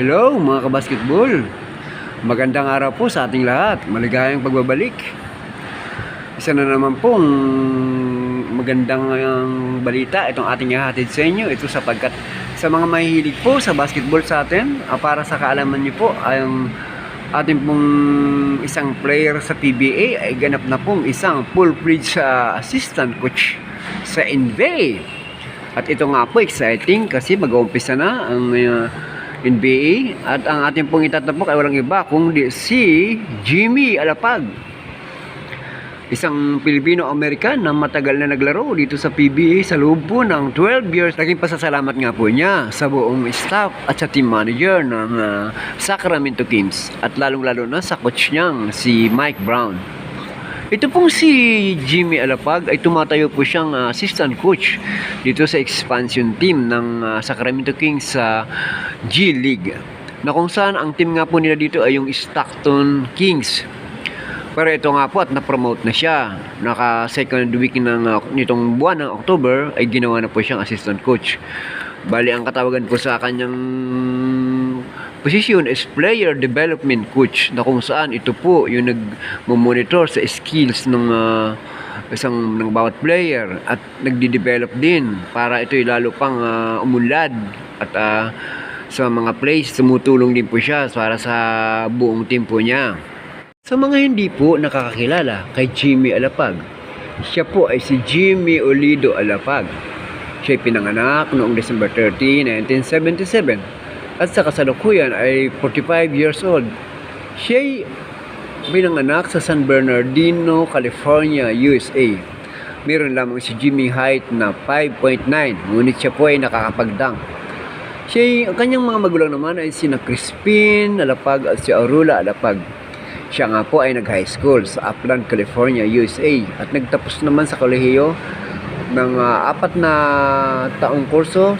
Hello mga kabasketball. Magandang araw po sa ating lahat. Maligayang pagbabalik. Isa na naman pong magandang um, balita itong ating ihatid sa inyo. Ito sapagkat sa mga mahihilig po sa basketball sa atin, ah, para sa kaalaman niyo po, ang ating pong isang player sa PBA ay ganap na pong isang full-fledged uh, assistant coach sa NBA. At ito nga po exciting kasi mag-uumpisa na ang uh, NBA at ang ating pong itatapok ay walang iba kundi si Jimmy Alapag. Isang Pilipino-American na matagal na naglaro dito sa PBA sa loob po ng 12 years. Naging pasasalamat nga po niya sa buong staff at sa team manager ng uh, Sacramento Kings at lalong-lalo na sa coach niyang si Mike Brown. Ito pong si Jimmy Alapag ay tumatayo po siyang uh, assistant coach dito sa expansion team ng uh, Sacramento Kings sa G League. Na kung saan ang team nga po nila dito ay yung Stockton Kings. Pero ito nga po at na-promote na siya. Naka second week ng uh, nitong buwan ng October ay ginawa na po siyang assistant coach. Bali ang katawagan po sa kanyang posisyon is player development coach na kung saan ito po yung nag-monitor sa skills ng uh, isang ng bawat player at nagdi-develop din para ito lalo pang uh, umunlad at uh, sa mga plays tumutulong din po siya para sa buong team po niya. Sa mga hindi po nakakakilala kay Jimmy Alapag, siya po ay si Jimmy Olido Alapag. Siya ay pinanganak noong December 30, 1977 at sa kasalukuyan ay 45 years old. Siya ay pinanganak sa San Bernardino, California, USA. Meron lamang si Jimmy height na 5.9, ngunit siya po ay nakakapagdang. Siya ang kanyang mga magulang naman ay sina Crispin Alapag at si Aurora Alapag. Siya nga po ay nag-high school sa Upland, California, USA at nagtapos naman sa kolehiyo ng uh, apat na taong kurso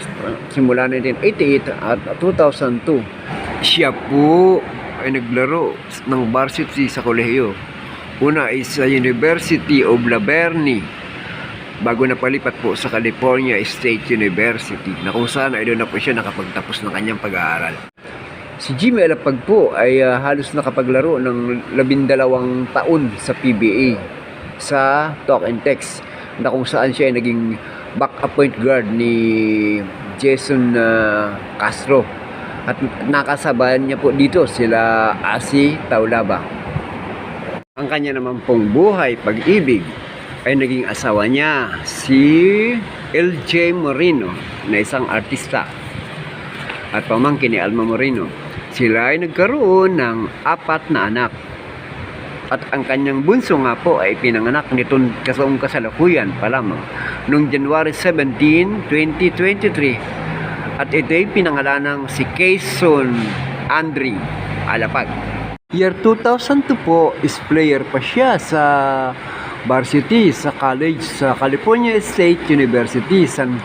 simula 1988 at 2002. Siya po ay naglaro ng varsity sa kolehiyo. Una ay sa University of La Verne bago na palipat po sa California State University na kung saan ay doon na po siya nakapagtapos ng kanyang pag-aaral. Si Jimmy Alapag po ay uh, halos nakapaglaro ng labindalawang taon sa PBA sa Talk and Text na kung saan siya ay naging backup point guard ni Jason uh, Castro at nakasabayan niya po dito sila Asi Taulaba. Ang kanya naman pong buhay pag-ibig ay naging asawa niya si LJ Moreno na isang artista at pamangkin ni Alma Moreno. Sila ay nagkaroon ng apat na anak. At ang kanyang bunso nga po ay pinanganak nitong kasaong kasalukuyan pa lamang noong January 17, 2023. At ito ay pinangalanang si Quezon Andre Alapag. Year 2002 po is player pa siya sa varsity sa college sa California State University San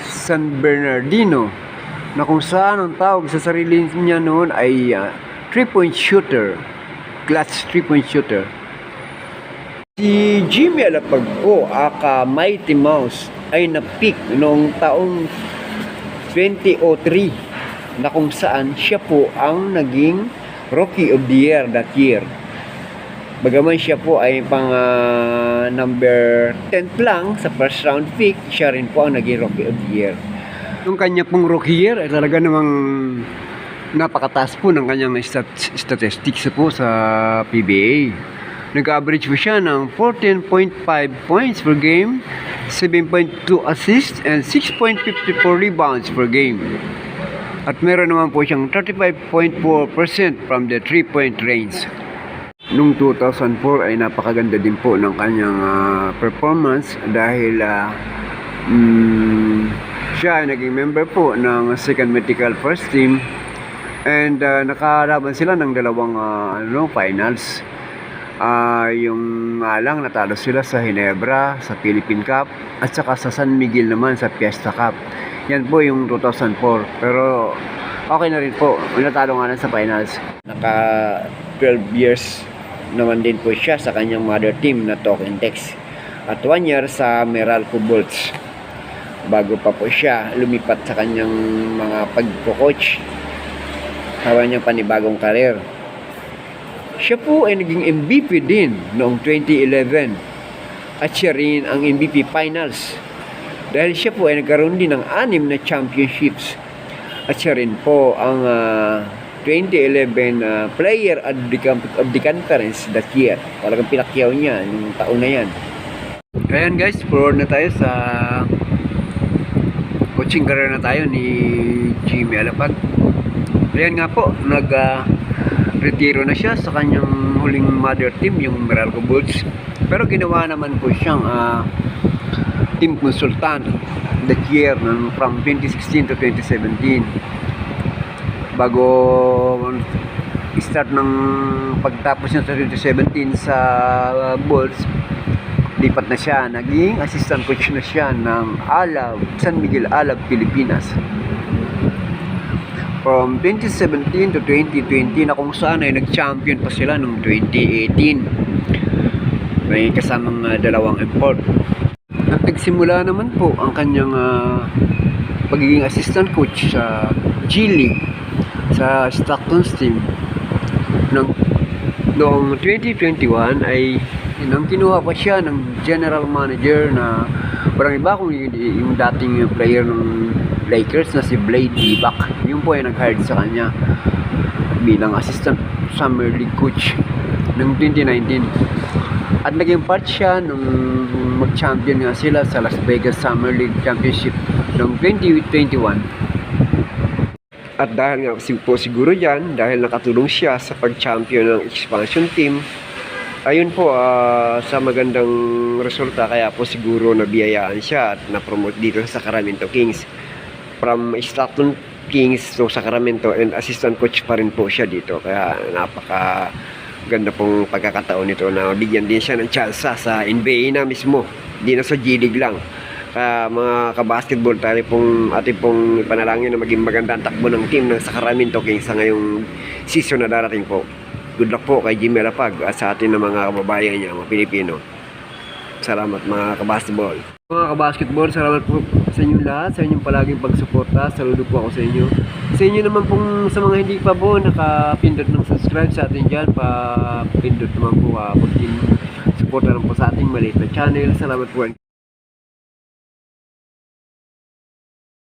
San Bernardino na kung saan ang tawag sa sarili niya noon ay uh, three-point shooter, clutch three-point shooter. Si Jimmy Alapag po, aka Mighty Mouse, ay na-pick noong taong 2003 na kung saan siya po ang naging Rookie of the Year that year. Bagaman siya po ay pang uh, number 10 lang sa first round pick, siya rin po ang naging Rookie of the Year. Yung kanya pong rookie year ay talaga namang napakataas po ng kanyang stat- statistics po sa PBA. Nag-average po siya ng 14.5 points per game, 7.2 assists, and 6.54 rebounds per game. At meron naman po siyang 35.4% from the 3-point range. Noong 2004 ay napakaganda din po ng kanyang uh, performance dahil uh, mm, siya ay naging member po ng second medical first team and uh, nakalaban sila ng dalawang uh, ano, finals. Uh, yung nga lang natalo sila sa Hinebra, sa Philippine Cup at saka sa San Miguel naman sa Fiesta Cup. Yan po yung 2004. Pero okay na rin po. Natalo nga lang sa finals. Naka 12 years naman din po siya sa kanyang mother team na Talk and Text. At 1 year sa Meralco Bolts bago pa po siya lumipat sa kanyang mga pagko-coach sa kanyang panibagong karir. Siya po ay naging MVP din noong 2011 at siya rin ang MVP Finals dahil siya po ay nagkaroon din ng anim na championships at siya rin po ang ah, 2011 ah, Player of the, of the Conference that year. Talagang pinakyaw niya yung taon na yan. Ayan guys, forward na tayo sa coaching career na tayo ni Jimmy Alapag. Ayan nga po, nag ah, retiro na siya sa kanyang huling mother team, yung Meralco Bulls. Pero ginawa naman po siyang ah, team consultant that year ng from 2016 to 2017 bago start ng pagtapos niya sa 2017 sa uh, Bulls lipat na siya. Naging assistant coach na siya ng Alab San Miguel Alab Pilipinas from 2017 to 2020 na kung saan ay nag-champion pa sila noong 2018 may kasamang uh, dalawang import. At nagsimula naman po ang kanyang ah, pagiging assistant coach sa G League sa Stockton's team noong, noong 2021 ay nang kinuha pa siya ng general manager na parang iba kung yung, yung dating player ng Lakers na si Blade Divac yung po ay nag-hired sa kanya bilang assistant summer league coach noong 2019 at naging part siya nung mag-champion nga sila sa Las Vegas Summer League Championship noong 2021. At dahil nga po siguro yan, dahil nakatulong siya sa pag-champion ng expansion team, ayun po, ah, sa magandang resulta, kaya po siguro nabiyayaan siya at na-promote dito sa Sacramento Kings. From Stockton Kings to Sacramento and assistant coach pa rin po siya dito. Kaya napaka ganda pong pagkakataon nito na bigyan din siya ng chance sa NBA na mismo. Hindi na sa G League lang. Kaya mga kabasketball tayo pong ating pong panalangin na maging maganda ang takbo ng team ng Sacramento Kings sa ngayong season na darating po. Good luck po kay Jimmy Rapag at sa atin ng mga kababayan niya, mga Pilipino. Salamat mga kabasketball. Mga kabasketball, salamat po sa inyong lahat, sa inyong palaging pagsuporta. Saludo po ako sa inyo. Sa inyo naman pong sa mga hindi pa po nakapindot ng subscribe sa atin dyan, pa pindot naman po, uh, suporta lang po sa ating maliit na channel. Salamat po.